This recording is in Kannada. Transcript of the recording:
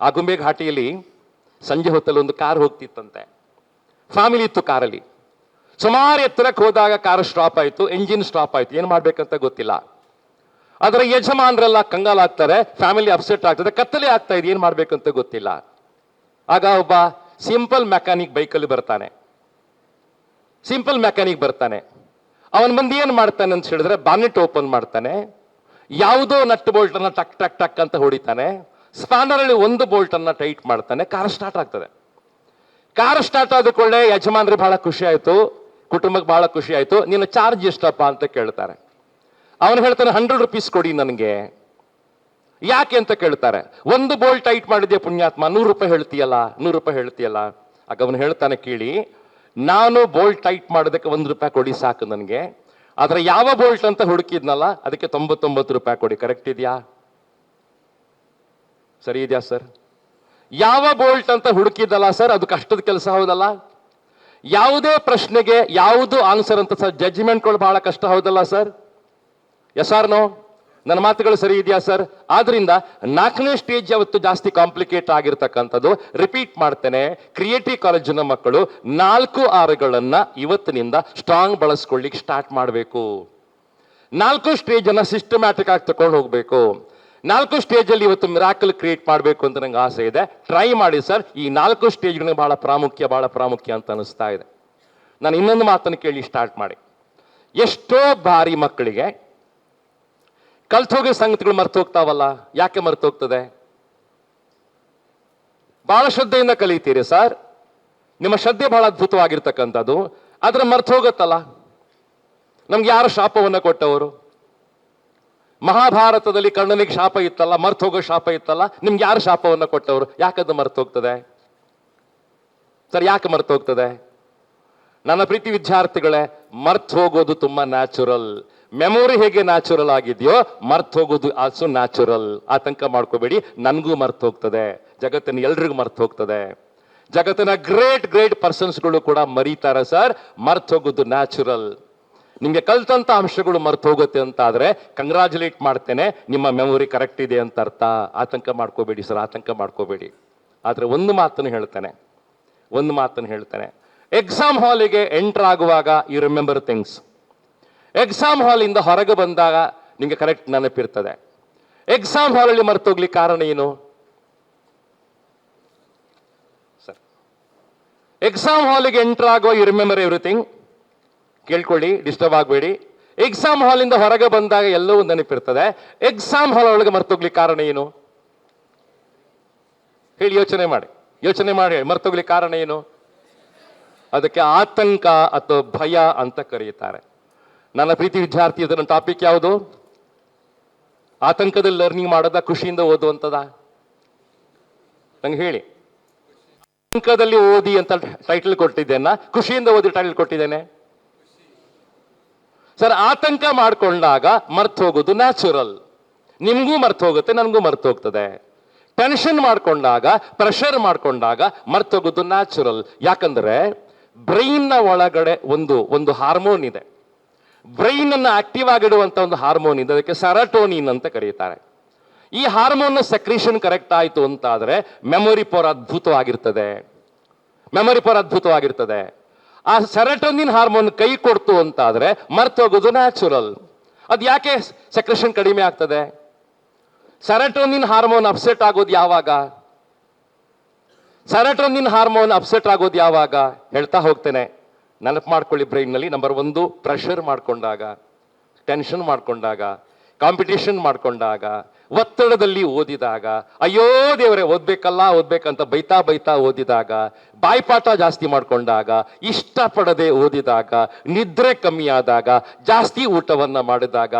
ಆಗುಂಬೆ ಘಾಟಿಯಲ್ಲಿ ಸಂಜೆ ಹೊತ್ತಲ್ಲಿ ಒಂದು ಕಾರ್ ಹೋಗ್ತಿತ್ತಂತೆ. ಫ್ಯಾಮಿಲಿ ಇತ್ತು ಕಾರಲ್ಲಿ. ಸುಮಾರು ಎತ್ತರಕ್ಕೆ ಹೋದಾಗ ಕಾರ್ ಸ್ಟಾಪ್ ಆಯಿತು ಎಂಜಿನ್ ಸ್ಟಾಪ್ ಆಯಿತು. ಏನು ಮಾಡಬೇಕಂತ ಗೊತ್ತಿಲ್ಲ. ಅದರ ಯಜಮಾನರೆಲ್ಲ ಕಂಗಾಲಾಗ್ತಾರೆ ಫ್ಯಾಮಿಲಿ ಅಪ್ಸೆಟ್ ಆಗ್ತದೆ, ಕತ್ತಲೆ ಆಗ್ತಾ ಇದೆ, ಏನು ಮಾಡಬೇಕಂತ ಗೊತ್ತಿಲ್ಲ. ಆಗ ಒಬ್ಬ ಸಿಂಪಲ್ ಮೆಕ್ಯಾನಿಕ್ ಬೈಕಲ್ಲಿ ಬರ್ತಾನೆ. ಸಿಂಪಲ್ ಮೆಕ್ಯಾನಿಕ್ ಬರ್ತಾನೆ. ಅವನ ಮುಂದೆ ಏನು ಮಾಡ್ತಾನೆ ಅಂತ ಹೇಳಿದ್ರೆ ಬಾನೆಟ್ ಓಪನ್ ಮಾಡ್ತಾನೆ. ಯಾವುದೋ ನಟ್ ಬೋಲ್ಟನ್ನು ಟಕ್ ಟಕ್ ಟಕ್ ಅಂತ ಹೊಡಿತಾನೆ. ಸ್ಪಾನರ್ ಅಲ್ಲಿ ಒಂದು ಬೋಲ್ಟನ್ನು ಟೈಟ್ ಮಾಡ್ತಾನೆ, ಕಾರ್ ಸ್ಟಾರ್ಟ್ ಆಗ್ತದೆ. ಕಾರ್ ಸ್ಟಾರ್ಟ್ ಆದ ಕೂಡಲೇ ಯಜಮಾನ್ರಿ ಬಹಳ ಖುಷಿ ಆಯಿತು, ಕುಟುಂಬಕ್ಕೆ ಬಹಳ ಖುಷಿ ಆಯಿತು. ನಿನ್ನ ಚಾರ್ಜ್ ಎಷ್ಟಪ್ಪ ಅಂತ ಕೇಳ್ತಾರೆ. ಅವನು ಹೇಳ್ತಾನೆ, ಹಂಡ್ರೆಡ್ ರುಪೀಸ್ ಕೊಡಿ ನನಗೆ. ಯಾಕೆ ಅಂತ ಕೇಳ್ತಾರೆ. ಒಂದು ಬೋಲ್ಟ್ ಟೈಟ್ ಮಾಡಿದ್ಯ ಪುಣ್ಯಾತ್ಮ? ನೂರು ರೂಪಾಯಿ ಹೇಳ್ತೀಯಲ್ಲ, ನೂರು ರೂಪಾಯಿ ಹೇಳ್ತೀಯಲ್ಲ. ಆಗ ಅವನು ಹೇಳ್ತಾನೆ, ಕೇಳಿ, ನಾನು ಬೋಲ್ಟ್ ಟೈಟ್ ಮಾಡೋದಕ್ಕೆ ಒಂದು ರೂಪಾಯಿ ಕೊಡಿ ಸಾಕು ನನಗೆ. ಆದರೆ ಯಾವ ಬೋಲ್ಟ್ ಅಂತ ಹುಡುಕಿದ್ನಲ್ಲ, ಅದಕ್ಕೆ ತೊಂಬತ್ತೊಂಬತ್ತು ರೂಪಾಯಿ ಕೊಡಿ. ಕರೆಕ್ಟ್ ಇದೆಯಾ? ಸರಿ ಇದೆಯಾ ಸರ್? ಯಾವ ಬೋಲ್ಟ್ ಅಂತ ಹುಡುಕಿದ್ದಲ್ಲ ಸರ್, ಅದು ಕಷ್ಟದ ಕೆಲಸ ಹೌದಲ್ಲ? ಯಾವುದೇ ಪ್ರಶ್ನೆಗೆ ಯಾವುದು ಆನ್ಸರ್ ಅಂತ ಸರ್ ಜಡ್ಜ್ಮೆಂಟ್ಗಳು ಬಹಳ ಕಷ್ಟ ಹೌದಲ್ಲ ಸರ್? ಎಸ್ ಆರ್ ನೋ ನನ್ನ ಮಾತುಗಳು ಸರಿ ಇದೆಯಾ ಸರ್? ಆದ್ರಿಂದ ನಾಲ್ಕನೇ ಸ್ಟೇಜ್ ಯಾವತ್ತು ಜಾಸ್ತಿ ಕಾಂಪ್ಲಿಕೇಟ್ ಆಗಿರ್ತಕ್ಕಂಥದ್ದು ರಿಪೀಟ್ ಮಾಡ್ತೇನೆ. ಕ್ರಿಯೇಟಿವ್ ಕಾಲೇಜಿನ ಮಕ್ಕಳು ನಾಲ್ಕು ಆರುಗಳನ್ನು ಇವತ್ತಿನಿಂದ ಸ್ಟ್ರಾಂಗ್ ಬಳಸ್ಕೊಳ್ಳಿಕ್ಕೆ ಸ್ಟಾರ್ಟ್ ಮಾಡಬೇಕು. ನಾಲ್ಕು ಸ್ಟೇಜನ್ನು ಸಿಸ್ಟಮ್ಯಾಟಿಕ್ ಆಗಿ ತಗೊಂಡು ಹೋಗ್ಬೇಕು. ನಾಲ್ಕು ಸ್ಟೇಜ್ ಅಲ್ಲಿ ಇವತ್ತು ಮಿರಾಕಲ್ ಕ್ರಿಯೇಟ್ ಮಾಡಬೇಕು ಅಂತ ನಂಗೆ ಆಸೆ ಇದೆ. ಟ್ರೈ ಮಾಡಿ ಸರ್, ಈ ನಾಲ್ಕು ಸ್ಟೇಜ್ಗಳಿಗೆ ಬಹಳ ಪ್ರಾಮುಖ್ಯ ಬಹಳ ಪ್ರಾಮುಖ್ಯ ಅಂತ ಅನಿಸ್ತಾ ಇದೆ. ನಾನು ಇನ್ನೊಂದು ಮಾತನ್ನು ಕೇಳಿ ಸ್ಟಾರ್ಟ್ ಮಾಡಿ. ಎಷ್ಟೋ ಬಾರಿ ಮಕ್ಕಳಿಗೆ ಕಲ್ತೋಗಿ ಸಂಗತಿಗಳು ಮರ್ತು ಹೋಗ್ತಾವಲ್ಲ, ಯಾಕೆ ಮರ್ತು ಹೋಗ್ತದೆ? ಬಹಳ ಶ್ರದ್ಧೆಯಿಂದ ಕಲಿತೀರಿ ಸರ್. ನಿಮ್ಮ ಶ್ರದ್ಧೆ ಬಹಳ ಅದ್ಭುತವಾಗಿರ್ತಕ್ಕಂಥದ್ದು. ಆದ್ರೆ ಮರ್ತು ಹೋಗುತ್ತಲ್ಲ? ನಮ್ಗೆ ಯಾರು ಶಾಪವನ್ನು ಕೊಟ್ಟವರು? ಮಹಾಭಾರತದಲ್ಲಿ ಕರ್ಣನಿಗೆ ಶಾಪ ಇತ್ತಲ್ಲ, ಮರ್ತು ಹೋಗೋ ಶಾಪ ಇತ್ತಲ್ಲ, ನಿಮ್ಗೆ ಯಾರು ಶಾಪವನ್ನು ಕೊಟ್ಟವರು? ಯಾಕದು ಮರ್ತು ಹೋಗ್ತದೆ? ಸರ್, ಯಾಕೆ ಮರ್ತು ಹೋಗ್ತದೆ? ನನ್ನ ಪ್ರೀತಿ ವಿದ್ಯಾರ್ಥಿಗಳೇ, ಮರ್ತ್ ಹೋಗೋದು ತುಂಬಾ ನ್ಯಾಚುರಲ್ ಮೆಮೊರಿ ಹೇಗೆ ನ್ಯಾಚುರಲ್ ಆಗಿದೆಯೋ, ಮರ್ತ್ ಹೋಗೋದು ಆಲ್ಸೋ ನ್ಯಾಚುರಲ್ ಆತಂಕ ಮಾಡ್ಕೋಬೇಡಿ, ನನಗೂ ಮರ್ತ್ ಹೋಗ್ತದೆ. ಜಗತ್ತಿನ ಎಲ್ರಿಗೂ ಮರ್ತ್ ಹೋಗ್ತದೆ. ಜಗತ್ತಿನ ಗ್ರೇಟ್ ಗ್ರೇಟ್ ಪರ್ಸನ್ಸ್ಗಳು ಕೂಡ ಮರೀತಾರೆ ಸರ್ ಮರ್ತ್ ಹೋಗೋದು ನ್ಯಾಚುರಲ್ ನಿಮ್ಗೆ ಕಲ್ತಂತ ಅಂಶಗಳು ಮರ್ತು ಹೋಗುತ್ತೆ ಅಂತ ಆದರೆ ಕಂಗ್ರಾಚುಲೇಟ್ ಮಾಡ್ತೇನೆ, ನಿಮ್ಮ ಮೆಮೊರಿ ಕರೆಕ್ಟ್ ಇದೆ ಅಂತ ಅರ್ಥ. ಆತಂಕ ಮಾಡ್ಕೋಬೇಡಿ ಸರ್, ಆತಂಕ ಮಾಡ್ಕೋಬೇಡಿ. ಆದರೆ ಒಂದು ಮಾತನ್ನು ಹೇಳ್ತೇನೆ, ಒಂದು ಮಾತನ್ನು ಹೇಳ್ತೇನೆ. ಎಕ್ಸಾಮ್ ಹಾಲಿಗೆ ಎಂಟರ್ ಆಗುವಾಗ ಯು ರಿಮೆಂಬರ್ ಥಿಂಗ್ಸ್ ಎಕ್ಸಾಮ್ ಹಾಲಿಂದ ಹೊರಗೆ ಬಂದಾಗ, ನಿಮಗೆ ಕರೆಕ್ಟ್ ನೆನಪಿರ್ತದೆ ಎಕ್ಸಾಮ್ ಹಾಲಲ್ಲಿ ಮರ್ತೋಗ್ಲಿಕ್ಕೆ ಕಾರಣ ಏನು? ಸರ್. ಎಕ್ಸಾಮ್ ಹಾಲಿಗೆ ಎಂಟರ್ ಆಗುವ ಯು ರಿಮೆಂಬರ್ ಎವ್ರಿಥಿಂಗ್ ಕೇಳ್ಕೊಳ್ಳಿ ಡಿಸ್ಟರ್ಬ್ ಆಗಬೇಡಿ. ಎಕ್ಸಾಮ್ ಹಾಲಿಂದ ಹೊರಗೆ ಬಂದಾಗ ಎಲ್ಲವೂ ನೆನಪಿರ್ತದೆ. ಎಕ್ಸಾಮ್ ಹಾಲ್ ಒಳಗೆ ಮರ್ತೋಗ್ಲಿಕ್ಕೆ ಕಾರಣ ಏನು? ಹೇಳಿ ಯೋಚನೆ ಮಾಡಿ. ಯೋಚನೆ ಮಾಡಿ ಮರ್ತೋಗ್ಲಿಕ್ಕೆ ಕಾರಣ ಏನು? ಅದಕ್ಕೆ ಆತಂಕ ಅಥವಾ ಭಯ ಅಂತ ಕರೆಯುತ್ತಾರೆ. ನನ್ನ ಪ್ರೀತಿ ವಿದ್ಯಾರ್ಥಿ, ಇದನ್ನ ಟಾಪಿಕ್ ಯಾವುದು? ಆತಂಕದಲ್ಲಿ ಲರ್ನಿಂಗ್ ಮಾಡೋದ? ಖುಷಿಯಿಂದ ಓದುವಂತದ ನಂಗೆ ಹೇಳಿ. ಆತಂಕದಲ್ಲಿ ಓದಿ ಅಂತ ಟೈಟಲ್ ಕೊಟ್ಟಿದ್ದೇನ? ಖುಷಿಯಿಂದ ಓದಿ ಟೈಟಲ್ ಕೊಟ್ಟಿದ್ದೇನೆ? ಸರ್, ಆತಂಕ ಮಾಡಿಕೊಂಡಾಗ ಮರ್ತು ಹೋಗೋದು ನ್ಯಾಚುರಲ್ ನಿಮಗೂ ಮರ್ತು ಹೋಗುತ್ತೆ ನನಗೂ ಮರ್ತು ಹೋಗ್ತದೆ ಟೆನ್ಷನ್ ಮಾಡಿಕೊಂಡಾಗ ಪ್ರೆಷರ್ ಮಾಡಿಕೊಂಡಾಗ ಮರ್ತು ಹೋಗೋದು ನ್ಯಾಚುರಲ್ ಯಾಕಂದ್ರೆ ಬ್ರೈನ್ನ ಒಳಗಡೆ ಒಂದು ಒಂದು ಹಾರ್ಮೋನ್ ಇದೆ. ಬ್ರೈನ್ ಅನ್ನು ಆಕ್ಟಿವ್ ಆಗಿಡುವಂತ ಒಂದು ಹಾರ್ಮೋನ್ ಇದೆ. ಅದಕ್ಕೆ ಸೆರಾಟೋನಿನ್ ಅಂತ ಕರೀತಾರೆ. ಈ ಹಾರ್ಮೋನ್ ಸೆಕ್ರೇಷನ್ ಕರೆಕ್ಟ್ ಆಯಿತು ಅಂತ ಆದ್ರೆ ಮೆಮೊರಿ ಪೋರ್ ಅದ್ಭುತವಾಗಿರ್ತದೆ. ಮೆಮೊರಿ ಪೋರ್ ಅದ್ಭುತವಾಗಿರ್ತದೆ. ಆ ಸೆರಟೋನಿನ್ ಹಾರ್ಮೋನ್ ಕೈ ಕೊಡ್ತು ಅಂತಾದರೆ ಆದ್ರೆ ಮರ್ತು ಹೋಗೋದು ನ್ಯಾಚುರಲ್ ಅದು ಯಾಕೆ ಸೆಕ್ರೇಷನ್ ಕಡಿಮೆ ಆಗ್ತದೆ? ಸೆರಟೋನಿನ್ ಹಾರ್ಮೋನ್ ಅಪ್ಸೆಟ್ ಆಗೋದು ಯಾವಾಗ? ಸೆರಟೋನಿನ್ ಹಾರ್ಮೋನ್ ಅಪ್ಸೆಟ್ ಆಗೋದು ಯಾವಾಗ? ಹೇಳ್ತಾ ಹೋಗ್ತೇನೆ. ನೆನಪು ಮಾಡ್ಕೊಳ್ಳಿ ಬ್ರೈನ್ನಲ್ಲಿ ನಂಬರ್ ಒಂದು ಪ್ರೆಷರ್ ಮಾಡ್ಕೊಂಡಾಗ ಟೆನ್ಷನ್ ಮಾಡ್ಕೊಂಡಾಗ. ಕಾಂಪಿಟೇಷನ್ ಮಾಡ್ಕೊಂಡಾಗ, ಒತ್ತಡದಲ್ಲಿ ಓದಿದಾಗ, ಅಯ್ಯೋ ದೇವರೇ, ಓದ್ಬೇಕಲ್ಲ, ಓದ್ಬೇಕಂತ ಬೈತಾ ಬೈತಾ ಓದಿದಾಗ, ಬಾಯ್ಪಾಠ ಜಾಸ್ತಿ ಮಾಡ್ಕೊಂಡಾಗ, ಇಷ್ಟಪಡದೆ ಓದಿದಾಗ, ನಿದ್ರೆ ಕಮ್ಮಿಯಾದಾಗ, ಜಾಸ್ತಿ ಊಟವನ್ನ ಮಾಡಿದಾಗ